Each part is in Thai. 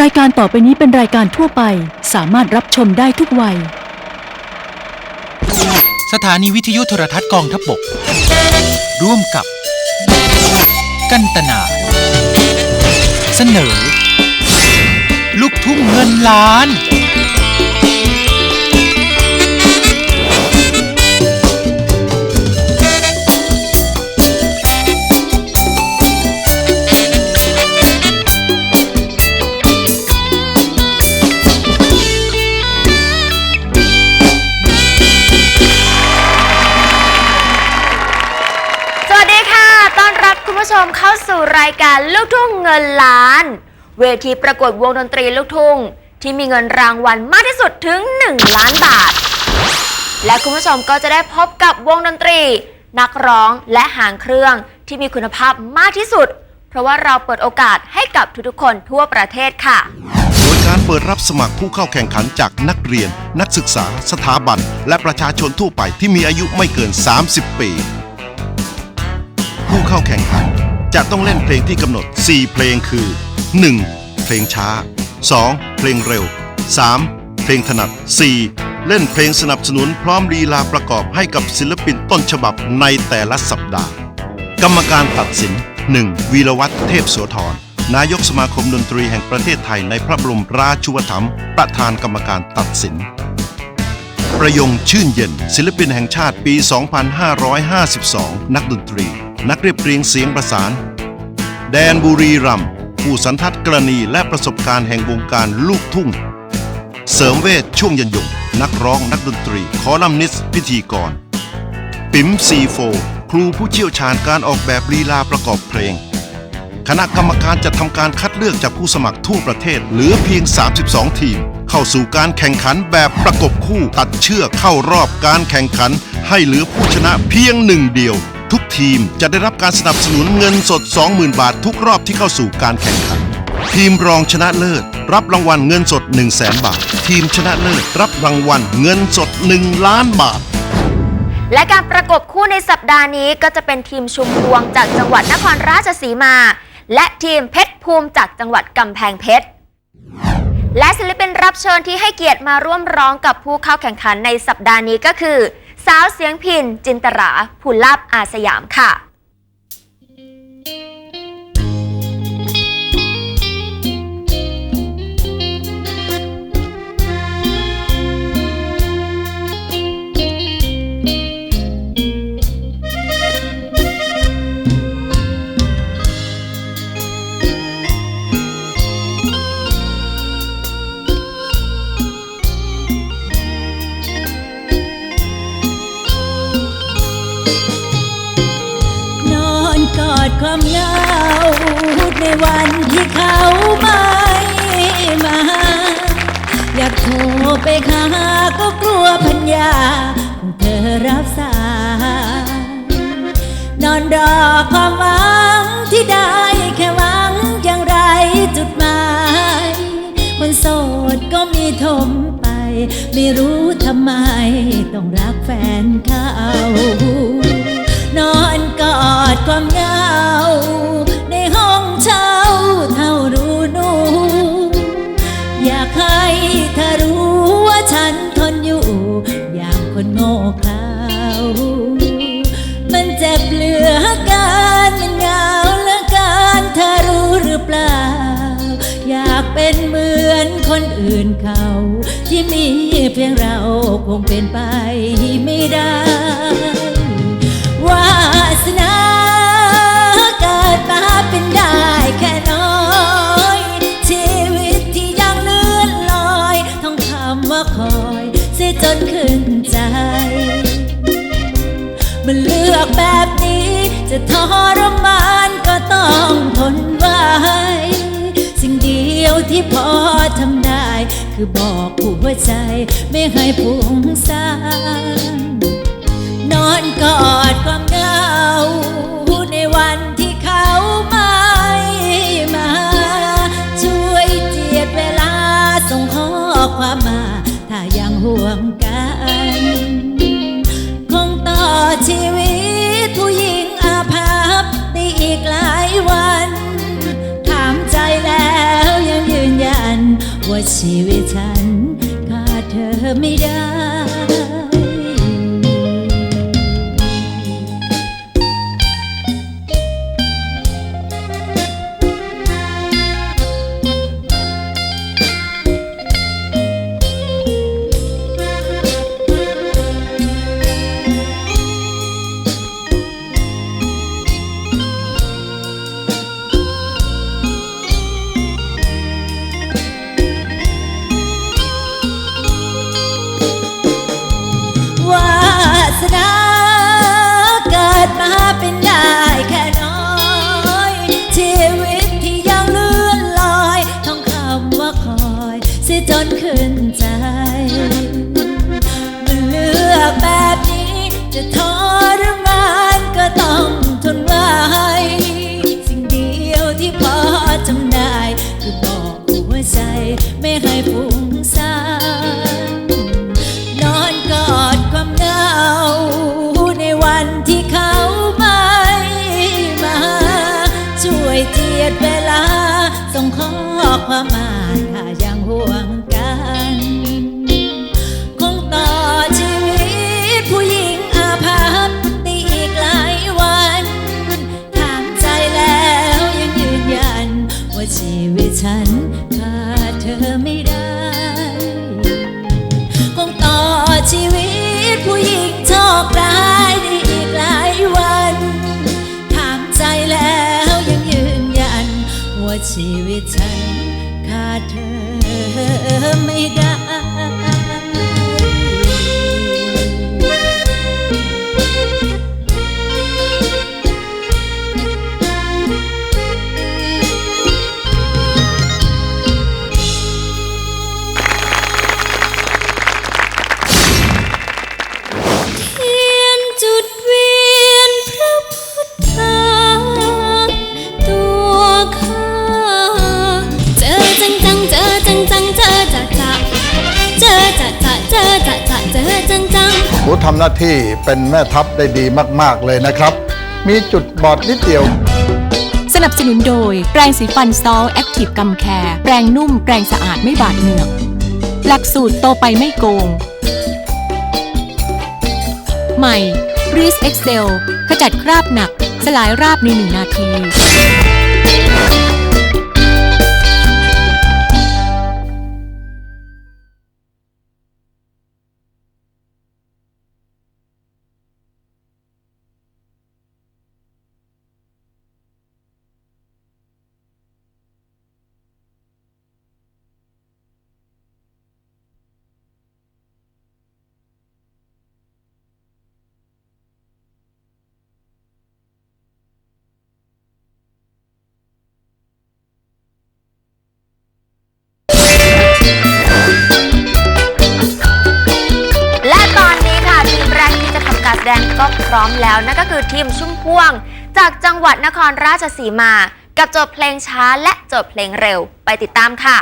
รายการต่อไปนี้เป็นรายการทั่วไป สามารถรับชมได้ทุกวัย สถานีวิทยุโทรทัศน์กองทัพบกร่วมกับ กันตนา เสนอ ลูกทุ่งเงินล้าน รายการลูกทุ่งเงินล้าน เวทีประกวดวงดนตรีลูกทุ่ง ที่มีเงินรางวัลมากที่สุดถึง 1 ล้านบาท และคุณผู้ชมก็จะได้พบกับวงดนตรี นักร้องและหางเครื่องที่มีคุณภาพมากที่สุด เพราะว่าเราเปิดโอกาสให้กับทุกๆคนทั่วประเทศค่ะ โดยการเปิดรับสมัครผู้เข้าแข่งขันจากนักเรียน นักศึกษา สถาบัน และประชาชนทั่วไปที่มีอายุไม่เกิน 30 ปี ผู้เข้าแข่งขัน จะต้องเล่นเพลงที่กำหนด 4 เพลงคือ 1. เพลงช้า 2. เพลงเร็ว 3. เพลงถนัด 4. เล่นเพลงสนับสนุนพร้อมลีลาประกอบให้กับศิลปินต้นฉบับในแต่ละสัปดาห์ กรรมการตัดสิน 1. วีรวัตรเทพโสธรนายกสมาคมดนตรีแห่งประเทศไทยในพระบรมราชูปถัมภ์ประธานกรรมการตัดสิน ประยงชื่นเย็น ศิลปินแห่งชาติปี 2552 นักดนตรี นักเรียบเรียงเสียงประสาน แดนบุรีรัมผู้สันทัดกรณีและประสบการณ์แห่งวงการลูกทุ่ง เสริมเวชช่วงยันยงนักร้องนักดนตรี คอลัมนิสพิธีกร ปิ๋มซีโฟครูผู้เชี่ยวชาญการออกแบบลีลาประกอบเพลง คณะกรรมการจะทำการคัดเลือกจากผู้สมัครทั่วประเทศเหลือเพียง 32 ทีม เข้าสู่การแข่งขันแบบประกบคู่ตัดเชือกเข้ารอบการแข่งขัน ให้เหลือผู้ชนะเพียงหนึ่งเดียว ทุกทีมจะได้รับการสนับสนุนเงินสด 20,000 บาททุกรอบที่เข้าสู่การแข่งขัน ทีมรองชนะเลิศ รับรางวัลเงินสด 1 0 0 0 0แบาท ทีมชนะเลิศ รับรางวัลเงินสด 1 ล้านบาท และการประกบคู่ในสัปดาห์นี้ก็จะเป็นทีมชุมพวงจากจังหวัดนครราชสีมา และทีมเพชรภูมิจากจังหวัดกำแพงเพชรและศิลปินรับเชิญที่ให้เกียรติมาร่วมร้องกับผู้เข้าแข่งขันในสัปดาห์นี้ก็คือ สาวเสียงพินจินตราภูลาบอาสยามค่ะ ความเหงาในวันที่เขาไม่มา อยากโทรไปหาก็กลัวพัญญาของเธอรับสายนอนรอความหวังที่ได้แค่หวังอย่างไรจุดหมายคนโสดก็มีทมไป ไม่รู้ทำไมต้องรักแฟนเขา นอนกอดความเหงา ในห้องเช่าเท่ารู้หนูอยากให้เธอรู้ว่าฉันทนอยู่ อย่างคนโง่เขลามันเจ็บเหลือเกันมันเหงาเหลือเกันเธอรู้หรือเปล่า อยากเป็นเหมือนคนอื่นเขา ที่มีเพียงเราคงเป็นไปไม่ได้ วาสนาเกิดมาเป็นได้แค่น้อยชีวิตที่ยังเลื่อนลอยต้องคำว่าคอยเสียจนขึ้นใจ มันเลือกแบบนี้ จะทรมานก็ต้องทนไว้สิ่งเดียวที่พอทำได้ คือบอกหัวใจไม่ให้พุ่งสร้าง นอนกอดความเหงาในวันที่เขาไม่มา ช่วยเจียดเวลาส่งข้อความมา ถ้ายังห่วงกัน คงต่อชีวิตผู้หญิงอาภัพได้อีกหลายวัน ถามใจแล้วยังยืนยัน ว่าชีวิตฉันขาดเธอไม่ได้ me down. ทำหน้าที่เป็นแม่ทัพได้ดีมาก ๆ เลยนะครับ มีจุดบอดนิดเดียว สนับสนุนโดย แปรงสีฟันซอลแอคทีฟกัมแคร์แปรงนุ่มแปรงสะอาดไม่บาดเหงือก หลักสูตรโตไปไม่โกง ใหม่ b r e e z e Excel ขจัดคราบหนัก สลายราบในหนึ่งนาที พร้อมแล้วนั่นก็คือทีมชุ่มพ่วง จากจังหวัดนครราชสีมา กับจบเพลงช้าและจบเพลงเร็วไปติดตามค่ะ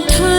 time.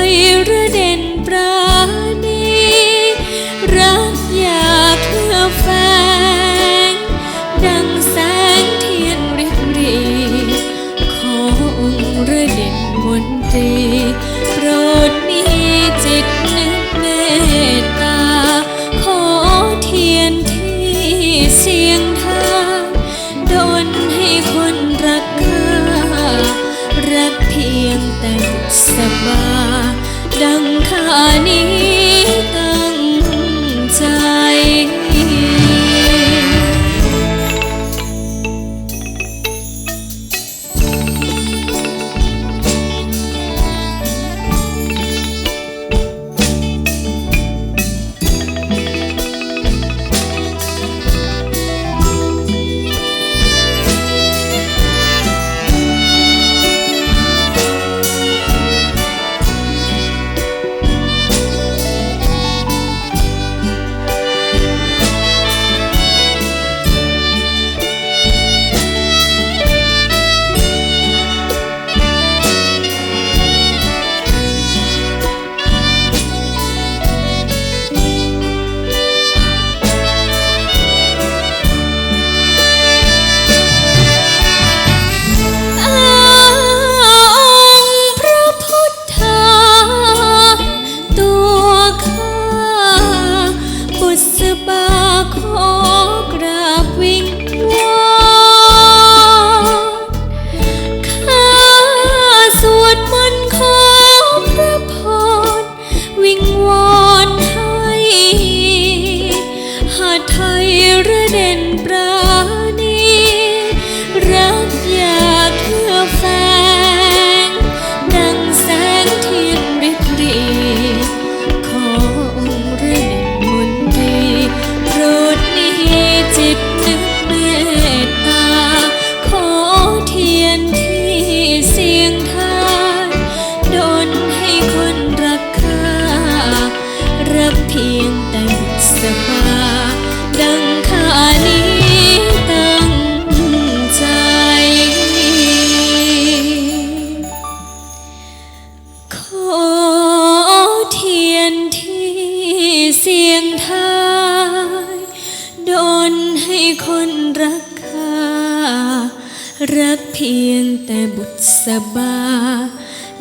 รักเพียงแต่บุตรสบา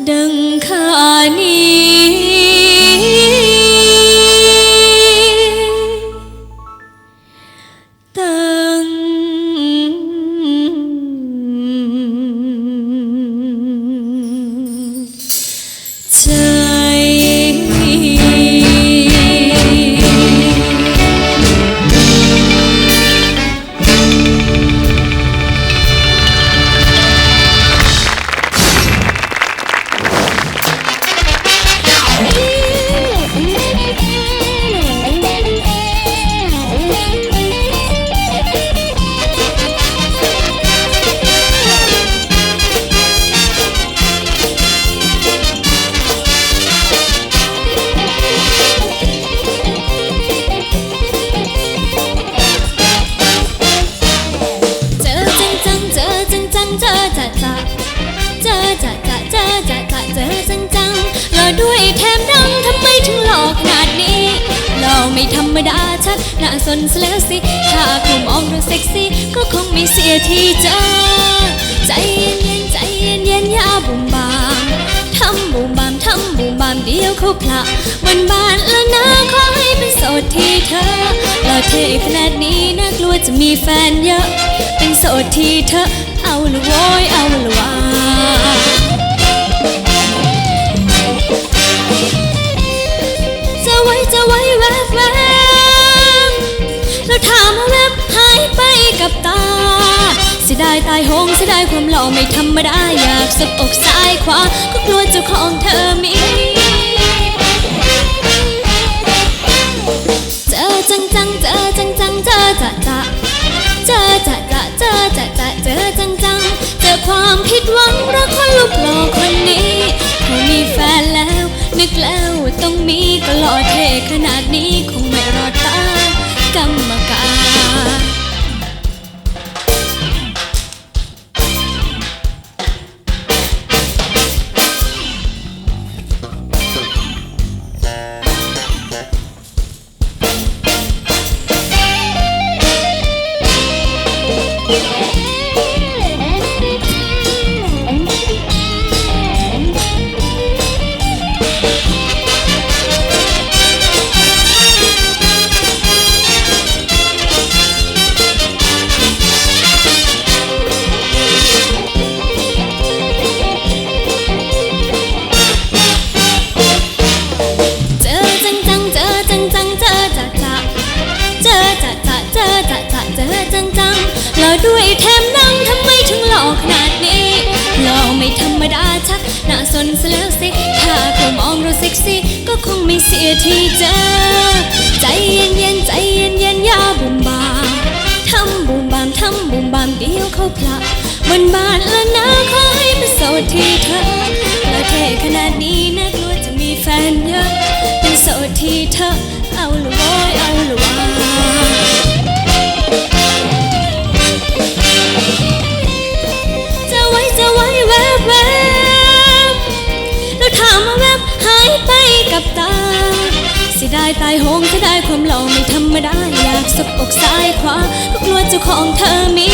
ดังขานี้ ธรรมดาชัดน่าสนซะแล้วสิ ถ้าคุณมองดูเซ็กซี่ ก็คงไม่เสียที่เจอใจเย็นเย็นใจเย็นเย็นอย่าบุ่มบามทำบุ่มบามทำบุ่มบามเดียวเขาพละวันบานแล้วนะขอให้เป็นโสดที่เธอหล่อเท่ขนาดนี้น่ากลัวจะมีแฟนเยอะ เป็นโสดที่เธอเอาละโว้ยเอาละว่า ไว้จะไว้แวบแวบแล้วถามว่าแวบหายไปกับตาเสียดายตายโหงเสียดายความหล่อไม่ธรรมดาอยากสบอกซ้ายขวาก็กลัวเจ้าของเธอมีเจอจังจังเจอจังจังเจอจะจะเจอจะจะเจอจะจะเจอจังจังเจอความผิดหวังรักคนลุกหล่อคนนี้ นึกแล้วต้องมีก็หล่อเท่ขนาดนี้คง นซะแล้วสิ ถ้าเขามองเราเซ็กซี่ ก็คงไม่เสียที่เจอ ใจเย็นเย็นใจเย็นเย็นอย่าบุมบามทำบุมบามทำบุมบามเดียวเขาพละมันบานแล้วนะขอให้เป็นโสดที่เธอและเท่ขนาดนี้นะกลัวจะมีแฟนเยอะ เป็นโสดที่เธอ เอาละโว้ยเอาละวาจะไว้จะไว้แวบแวบ ตายโหงเสียดายความหล่อไม่ธรรมดาอยากสบอกซ้ายขวาก็กลัวเจ้าของเธอมี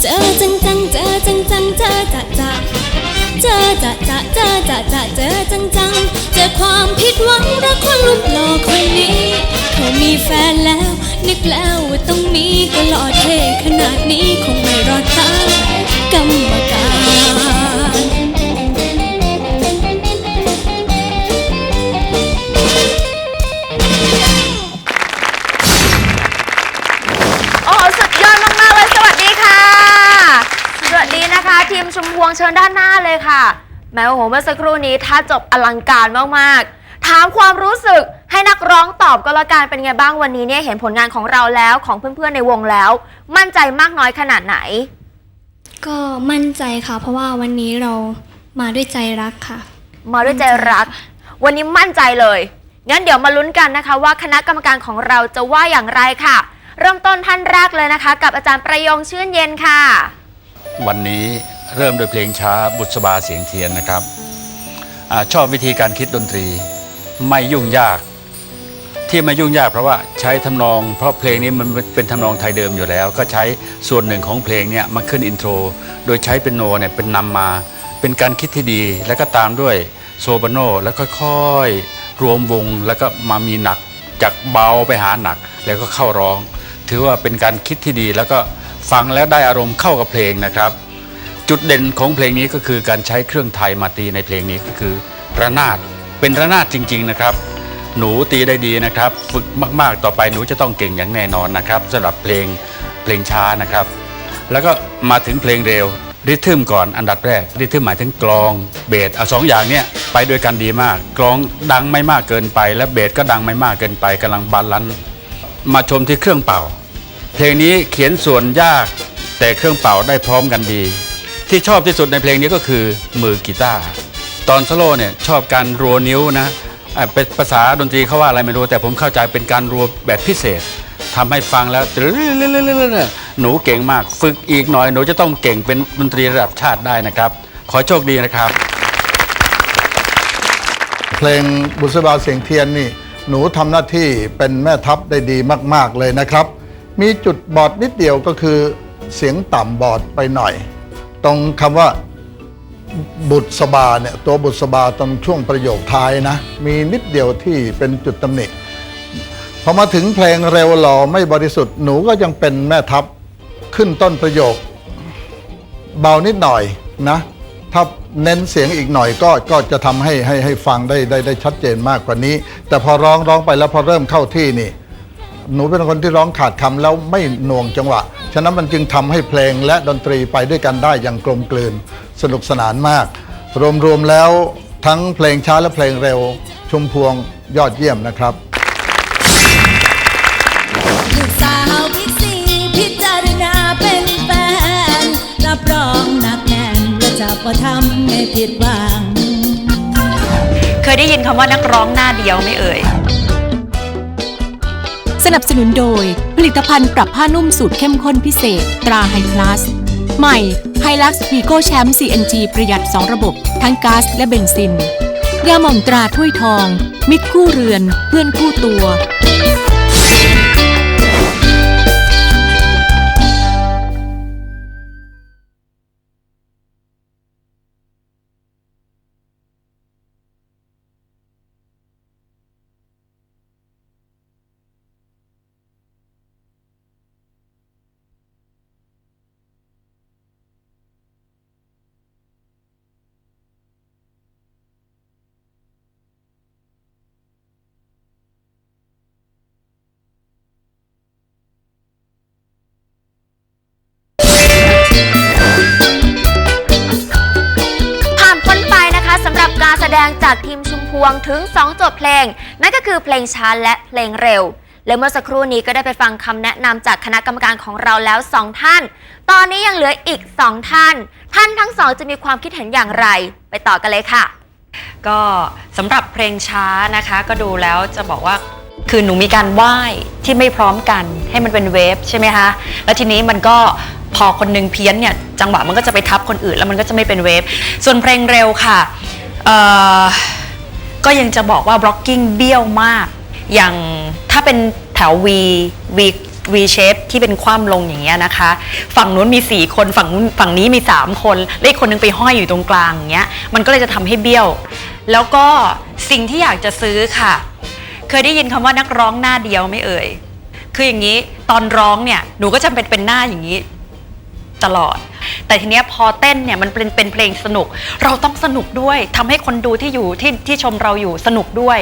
เจอจังจังเจอจังจังเจอจะจะเจอจะจะเจอจะจะเจอจังจังเจอความผิดหวังรักคนรูปหล่อคนนี้เขามีแฟนแล้ว นึกแล้วว่าต้องมีก็หล่อเท่ขนาดนี้คงไม่รอดตากรรมการ แม้โอ้โหเมื่อสักครู่นี้ถ้าจบอลังการมากๆ ถามความรู้สึกให้นักร้องตอบก็แล้วกันเป็นไงบ้างวันนี้เนี่ยเห็นผลงานของเราแล้วของเพื่อนๆในวงแล้ว มั่นใจมากน้อยขนาดไหน ก็มั่นใจค่ะ เพราะว่าวันนี้เรามาด้วยใจรักค่ะ มาด้วยใจรัก วันนี้มั่นใจเลย งั้นเดี๋ยวมาลุ้นกันนะคะ ว่าคณะกรรมการของเราจะว่าอย่างไรค่ะ เริ่มต้นท่านแรกเลยนะคะ กับอาจารย์ประยงชื่นเย็นค่ะ วันนี้ เริ่มโดยเพลงช้าบุษบาเสียงเทียนนะครับอชอบวิธีการคิดดนตรีไม่ยุ่งยาก ที่ไม่ยุ่งยากเพราะว่าใช้ทำนอง เพราะเพลงนี้มันเป็นทำนองไทยเดิมอยู่แล้ว ก็ใช้ส่วนหนึ่งของเพลงเนี่ยมาขึ้นอินโทร โดยใช้เป็นโนเนี่ยเป็นนำมา เป็นการคิดที่ดีแล้วก็ตามด้วยโซบาโนแล้วค่อยๆรวมวงแล้วก็มามีหนักจากเบาไปหาหนักแล้วก็เข้าร้อง ถือว่าเป็นการคิดที่ดีแล้วก็ฟังแล้วได้อารมณ์เข้ากับเพลงนะครับ จุดเด่นของเพลงนี้ก็คือการใช้เครื่องไทยมาตีในเพลงนี้ก็คือระนาดเป็นระนาดจริง ๆนะครับ หนูตีได้ดีนะครับ ฝึกมากๆต่อไปหนูจะต้องเก่งอย่างแน่นอนนะครับสำหรับเพลงเพลงช้านะครับ แล้วก็มาถึงเพลงเร็วริทึมก่อนอันดับแรกริทึมหมายถึงกลองเบสเอาสองอย่างเนี้ยไปด้วยกันดีมาก กลองดังไม่มากเกินไป และเบสก็ดังไม่มากเกินไปกำลังบาลานซ์มาชมที่เครื่องเป่า เพลงนี้เขียนส่วนยากแต่เครื่องเป่าได้พร้อมกันดี ที่ชอบที่สุดในเพลงนี้ก็คือมือกีตาร์ตอนสโลว์เนี่ยชอบการรัวนิ้วนะเป็นภาษาดนตรีเขาว่าอะไรไม่รู้ แต่ผมเข้าใจเป็นการรัวแบบพิเศษทำให้ฟังแล้วหนูเก่งมาก ฝึกอีกหน่อยหนูจะต้องเก่งเป็นดนตรีระดับชาติได้นะครับ ขอโชคดีนะครับ เพลงบุษบาเสียงเทียนนี่ หนูทำหน้าที่เป็นแม่ทัพได้ดีมาก ๆเลยนะครับ มีจุดบอดนิดเดียวก็คือเสียงต่ำบอดไปหน่อย ตรงคำว่าบุษบาเนี่ยตัวบุษบาตรงช่วงประโยคท้ายนะ มีนิดเดียวที่เป็นจุดตำหนิพอมาถึงเพลงเร็วหล่อไม่บริสุทธิ์หนูก็ยังเป็นแม่ทัพขึ้นต้นประโยค เบานิดหน่อยนะ ถ้าเน้นเสียงอีกหน่อยก็ก็จะทำให้ให้ให้ฟังได้ได้ได้ชัดเจนมากกว่านี้ แต่พอร้องร้องไปแล้วพอเริ่มเข้าที่นี่ หนูเป็นคนที่ร้องขาดคำแล้วไม่หน่วงจังหวะ ฉะนั้นมันจึงทำให้เพลงและดนตรีไปด้วยกันได้อย่างกลมกลืน สนุกสนานมาก รวมๆแล้วทั้งเพลงช้าและเพลงเร็ว ชุมพวงยอดเยี่ยมนะครับลูกสาวพิกซีพิจารณาเป็นแฟน รับรองหนักแน่นและจะประทำให้ผิดหวัง เคยได้ยินคำว่านักร้องหน้าเดียวไหม่เอ่ย สนับสนุนโดย ผลิตภัณฑ์ปรับผ้านุ่มสูตรเข้มข้นพิเศษ ตราไฮคลาสใหม่ไฮลักซ์วีโก้แชมป์ CNG ประหยัด 2 ระบบ ทั้งก๊าซและเบนซิน ยาหม่องตราถ้วยทอง มิตรคู่เรือน เพื่อนคู่ตัว การแสดงจากทีมชุมพวงถึง 2 โจทย์เพลง นั่นก็คือเพลงช้าและเพลงเร็ว และเมื่อสักครู่นี้ก็ได้ไปฟังคำแนะนำจากคณะกรรมการของเราแล้ว 2 ท่าน ตอนนี้ยังเหลืออีก 2 ท่าน ท่านทั้งสองจะมีความคิดเห็นอย่างไร ไปต่อกันเลยค่ะ ก็สำหรับเพลงช้านะคะก็ดูแล้วจะบอกว่าคือหนูมีการไหว้ที่ไม่พร้อมกันให้มันเป็นเวฟใช่ไหมคะแล้วทีนี้มันก็พอคนหนึงเพี้ยนเนี่ยจังหวะมันก็จะไปทับคนอื่นแล้วมันก็จะไม่เป็นเวฟส่วนเพลงเร็วค่ะ เอ่อก็ยังจะบอกว่า blocking เบี้ยวมาก อย่างถ้าเป็นแถว V V V shape ที่เป็นคว่ำลงอย่างเงี้ยนะคะ ฝั่งนู้นมี 4 คนฝั่งนู้นฝั่งนี้มี 3 คนและอีกคนนึงไปห้อยอยู่ตรงกลางอย่างเงี้ยมันก็เลยจะทำให้เบี้ยว แล้วก็สิ่งที่อยากจะซื้อค่ะ เคยได้ยินคำว่านักร้องหน้าเดียวไม่เอ่ย คืออย่างนี้ตอนร้องเนี่ยหนูก็จำเป็นเป็นหน้าอย่างนี้ตลอด แต่ทีเนี้ยพอเต้นเนี่ยมันเป็นเป็นเพลงสนุก เราต้องสนุกด้วยทำให้คนดูที่อยู่ที่ที่ชมเราอยู่สนุกด้วย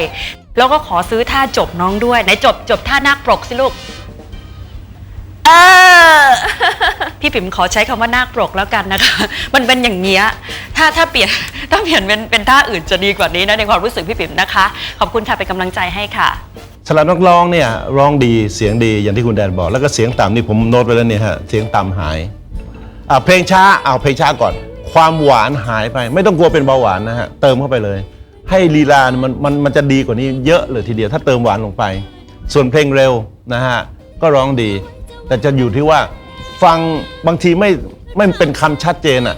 แล้วก็ขอซื้อท่าจบน้องด้วยไหนจบจบท่านาคปรกสิลูก เออ พี่ปิ๋มขอใช้คำว่านาคปรกแล้วกันนะคะ มันเป็นอย่างเงี้ย ถ้าถ้าเปลี่ยนถ้าเปลี่ยนเป็นเป็นท่าอื่นจะดีกว่านี้นะในความรู้สึกพี่ปิ๋มนะคะ ขอบคุณค่ะเป็นกำลังใจให้ค่ะ สำหรับนักร้องเนี่ยร้องดีเสียงดีอย่างที่คุณแดนบอก แล้วก็เสียงต่ำนี่ผมโน้ตไปแล้วเนี่ยฮะเสียงต่ำหาย อ่าเพลงช้าเอาเพลงช้าก่อน ความหวานหายไป ไม่ต้องกลัวเป็นเบาหวานนะฮะเติมเข้าไปเลย ให้ลีลานมันมันมันจะดีกว่านี้เยอะเลยทีเดียวถ้าเติมหวานลงไป ส่วนเพลงเร็วนะฮะก็ร้องดี แต่จะอยู่ที่ว่าฟังบางทีไม่ไม่เป็นคำชัดเจนอะ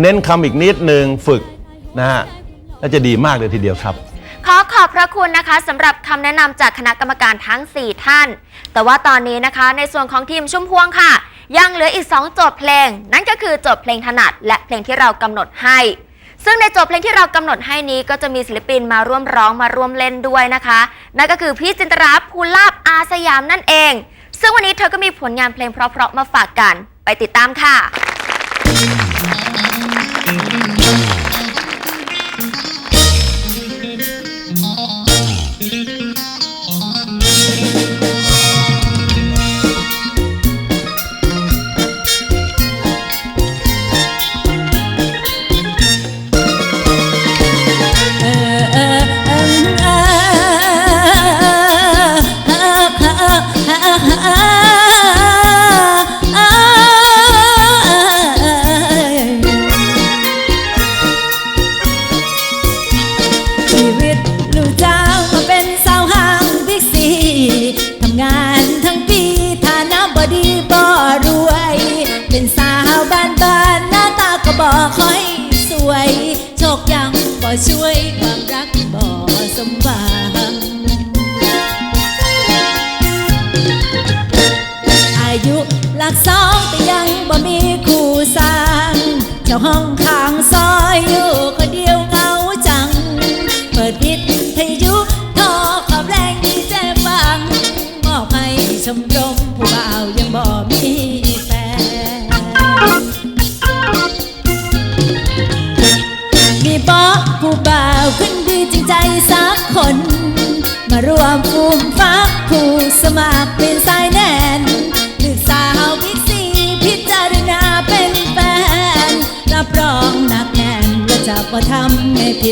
เน้นคำอีกนิดนึงฝึกนะฮะแล้วจะดีมากเลยทีเดียวครับขอขอบพระคุณนะคะสำหรับคำแนะนำจากคณะกรรมการทั้ง 4 ท่าน แต่ว่าตอนนี้นะคะในส่วนของทีมชุ่มพวงค่ะ ยังเหลืออีก 2 โจทย์เพลง นั่นก็คือโจทย์เพลงถนัด และเพลงที่เรากำหนดให้ ซึ่งในโจทย์เพลงที่เรากำหนดให้นี้ก็จะมีศิลปินมาร่วมร้องมาร่วมเล่นด้วยนะคะ นั่นก็คือพี่จินตราภูลาบอาสยามนั่นเอง ซึ่งวันนี้เธอก็มีผลงานเพลงเพราะๆมาฝากกัน ไปติดตามค่ะ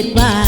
ดหวัง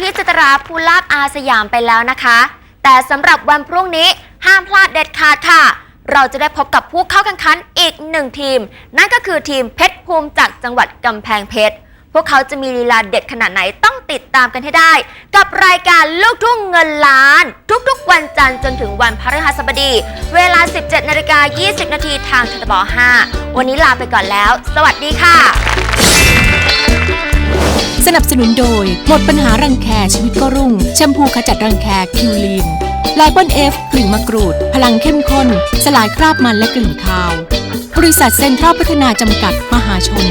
พีจัตระภูลาบอาสยามไปแล้วนะคะ แต่สำหรับวันพรุ่งนี้ห้ามพลาดเด็ดขาดค่ะ เราจะได้พบกับผู้เข้าแข่งขันอีกหนึ่งทีม นั่นก็คือทีมเพชรภูมิจากจังหวัดกำแพงเพชร พวกเขาจะมีลีลาเด็ดขนาดไหนต้องติดตามกันให้ได้ กับรายการลูกทุ่งเงินล้าน ทุกๆ วันจันทร์จนถึงวันพฤหัสบดี เวลา 17นาฬิกา20 นาทีทางททบ5วันนี้ลาไปก่อนแล้ว สวัสดีค่ะ สนับสนุนโดย หมดปัญหารังแคชีวิตก็รุ่ง แชมพูขจัดรังแคคิวลีนไลปอนเอฟกลิ่นมะกรูด พลังเข้มข้น สลายคราบมันและกลิ่นคาว บริษัทเซ็นทรัลพัฒนาจำกัดมหาชน